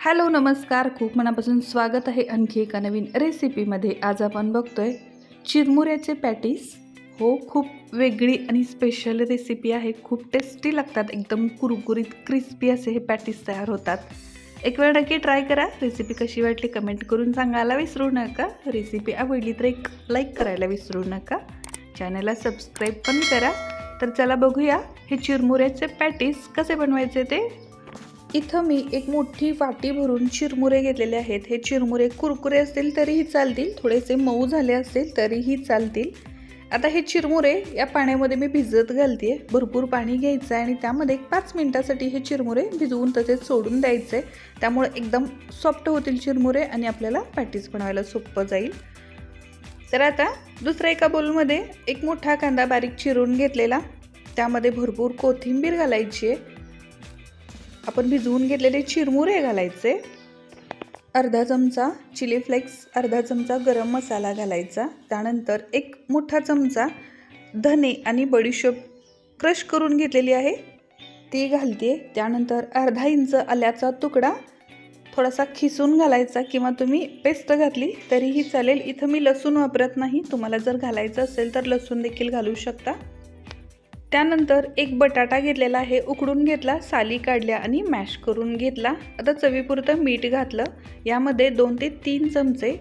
Hello नमस्कार. खूप मनापासून स्वागत आहे आणखी एका नवीन रेसिपीमध्ये. आज आपण बघतोय चिरमुऱ्याचे पॅटीस. हो खूप वेगळी आणि स्पेशल रेसिपी आहे. खूप टेस्टी लागतात. एकदम कुरकुरीत क्रिस्पी असे हे पॅटीस तयार होतात. एक वेळ नक्की ट्राय करा. रेसिपी कशी वाटली कमेंट करून सांगायला विसरू नका. रेसिपी आवडली तर एक लाईक करायला विसरू नका. चॅनलला सबस्क्राईब पण करा. तर चला बघूया हे चिरमुऱ्याचे पॅटीस कसे बनवायचे ते. इथं मी एक मोठी वाटी भरून चिरमुरे घेतलेले आहेत. हे चिरमुरे कुरकुरे असतील तरीही चालतील थोडेसे मऊ झाले असतील तरीही चालतील. आता हे चिरमुरे या पाण्यामध्ये मी भिजत घालते भरपूर पाणी घ्यायचं आहे आणि त्यामध्ये एक पाच मिनटासाठी हे चिरमुरे भिजवून तसेच सोडून द्यायचे. त्यामुळे एकदम सॉफ्ट होतील चिरमुरे आणि आपल्याला पॅटीस बनवायला सोपं जाईल. तर आता दुसऱ्या एका बोलमध्ये एक मोठा कांदा बारीक चिरून घेतलेला. त्यामध्ये भरपूर कोथिंबीर घालायची आहे. आपण भिजवून घेतलेले चिरमुरे घालायचे. अर्धा चमचा चिली फ्लेक्स अर्धा चमचा गरम मसाला घालायचा. त्यानंतर एक मोठा चमचा धने आणि बडीशोप क्रश करून घेतलेली आहे. ती घालते त्यानंतर अर्धा इंच आल्याचा तुकडा थोडासा खिसून घालायचा किंवा तुम्ही पेस्ट घातली तरीही चालेल. इथं मी लसूण वापरत नाही. तुम्हाला जर घालायचं असेल तर लसूण देखील घालू शकता. त्यानंतर एक बटाटा घेतलेला आहे उकडून घेतला साली काढल्या आणि मॅश करून घेतला. आता चवीपुरतं मीठ घातलं. यामध्ये दोन ते तीन चमचे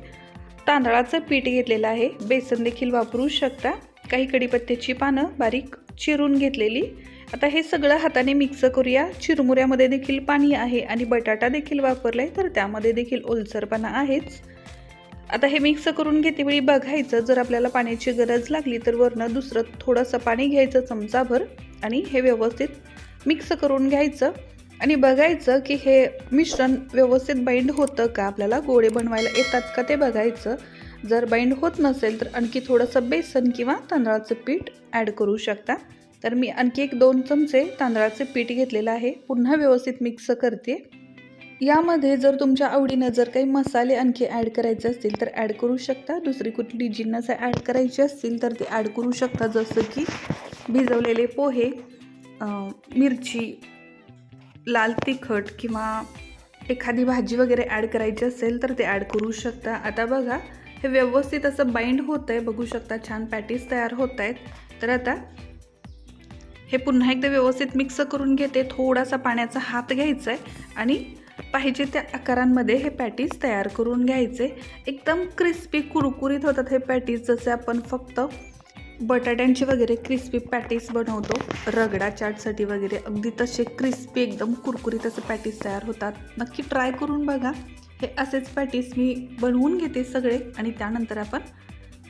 तांदळाचं पीठ घेतलेलं आहे. बेसन देखील वापरू शकता. काही कडीपत्त्याची पानं बारीक चिरून घेतलेली. आता हे सगळं हाताने मिक्स करूया. चिरमुऱ्यामध्ये देखील पाणी आहे आणि बटाटा देखील वापरला आहे तर त्यामध्ये देखील ओलसरपणा आहेच. आता हे मिक्स करून घेते वेळी बघायचं. जर आपल्याला पाण्याची गरज लागली तर वरनं दुसरं थोडंसं पाणी घ्यायचं चमचाभर आणि हे व्यवस्थित मिक्स करून घ्यायचं. आणि बघायचं की हे मिश्रण व्यवस्थित बाइंड होतं का? आपल्याला गोळे बनवायला येतात का ते बघायचं. जर बाइंड होत नसेल तर आणखी थोडंसं बेसन किंवा तांदळाचं पीठ ॲड करू शकता. तर मी आणखी एक दोन चमचे तांदळाचे पीठ घेतलेलं आहे. पुन्हा व्यवस्थित मिक्स करते. यामध्ये जर तुमच्या आवडीनं जर काही मसाले आणखी ॲड करायचे असतील तर ॲड करू शकता. दुसरी कुठली जिन्नस ॲड करायची असतील तर ते ॲड करू शकता. जसं की भिजवलेले पोहे मिरची लाल तिखट किंवा एखादी भाजी वगैरे ॲड करायची असेल तर ते ॲड करू शकता. आता बघा हे व्यवस्थित असं बाइंड होतं आहे बघू शकता छान पॅटीस तयार होत आहेत तर आता हे पुन्हा एकदा व्यवस्थित मिक्स करून घेते. थोडासा पाण्याचा हात घ्यायचा आहे आणि पाहिजे त्या आकारांमध्ये हे पॅटीज तयार करून घ्यायचे. एकदम क्रिस्पी कुरकुरीत होतात हे पॅटीज जसे आपण फक्त बटाट्यांचे वगैरे क्रिस्पी पॅटीस बनवतो. रगडा चाटसाठी वगैरे. अगदी तसे क्रिस्पी एकदम कुरकुरीत असे पॅटीस तयार होतात. नक्की ट्राय करून बघा. हे असेच पॅटीस मी बनवून घेते सगळे आणि त्यानंतर आपण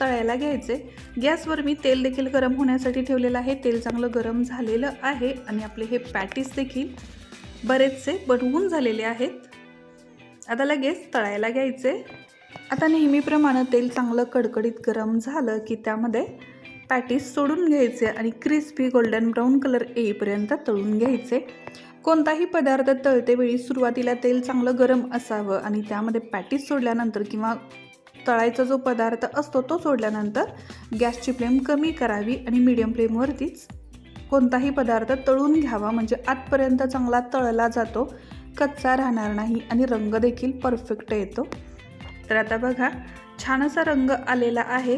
तळायला घ्यायचे. गॅसवर मी तेल देखील गरम होण्यासाठी ठेवलेलं आहे. तेल चांगलं गरम झालेलं आहे आणि आपले हे पॅटीस देखील बरेचसे बनवून झालेले आहेत. आता लगेच तळायला घ्यायचे. आता नेहमीप्रमाणे तेल चांगलं कडकडीत गरम झालं की त्यामध्ये पॅटीस सोडून घ्यायचे आणि क्रिस्पी गोल्डन ब्राऊन कलर येईपर्यंत तळून घ्यायचे. कोणताही पदार्थ तळतेवेळी सुरुवातीला तेल चांगलं गरम असावं आणि त्यामध्ये पॅटीस सोडल्यानंतर किंवा तळायचा जो पदार्थ असतो तो सोडल्यानंतर गॅसची फ्लेम कमी करावी आणि मीडियम फ्लेमवरतीच कोणताही पदार्थ तळून घ्यावा म्हणजे आतपर्यंत चांगला तळला जातो कच्चा राहणार नाही आणि रंग देखील परफेक्ट येतो. तर आता बघा छान असा रंग आलेला आहे.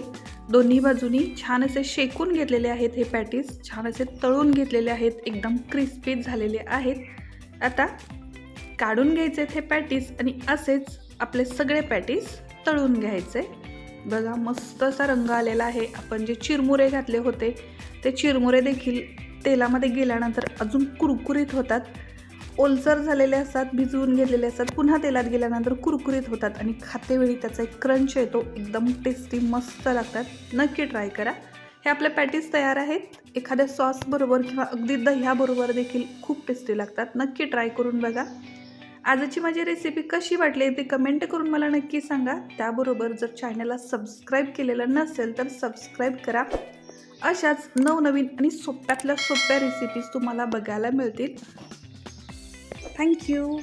दोन्ही बाजूनी छान असे शेकून घेतलेले आहेत हे पॅटीस छान असे तळून घेतलेले आहेत एकदम क्रिस्पी झालेले आहेत. आता काढून घ्यायचे हे पॅटीस आणि असेच आपले सगळे पॅटीस तळून घ्यायचे. बघा मस्त असा रंग आलेला आहे. आपण जे चिरमुरे घातले होते ते चिरमुरे देखील तेलामध्ये गेल्यानंतर अजून कुरकुरीत होतात. ओलसर झालेले असतात भिजवून गेलेले असतात पुन्हा तेलात गेल्यानंतर कुरकुरीत होतात आणि खातेवेळी त्याचा एक क्रंच येतो एकदम टेस्टी मस्त लागतात. नक्की ट्राय करा. हे आपल्या पॅटीस तयार आहेत. एखाद्या सॉसबरोबर किंवा अगदी दह्याबरोबर देखील खूप टेस्टी लागतात. नक्की ट्राय करून बघा. आजची माझी रेसिपी कशी वाटली ते कमेंट करून मला नक्की सांगा. त्याबरोबर जर चॅनलला सबस्क्राईब केलेलं नसेल तर सबस्क्राईब करा. अशाच नवनवीन आणि सोप्यातल्या सोप्या रेसिपीज तुम्हाला बघायला मिळतील. थँक्यू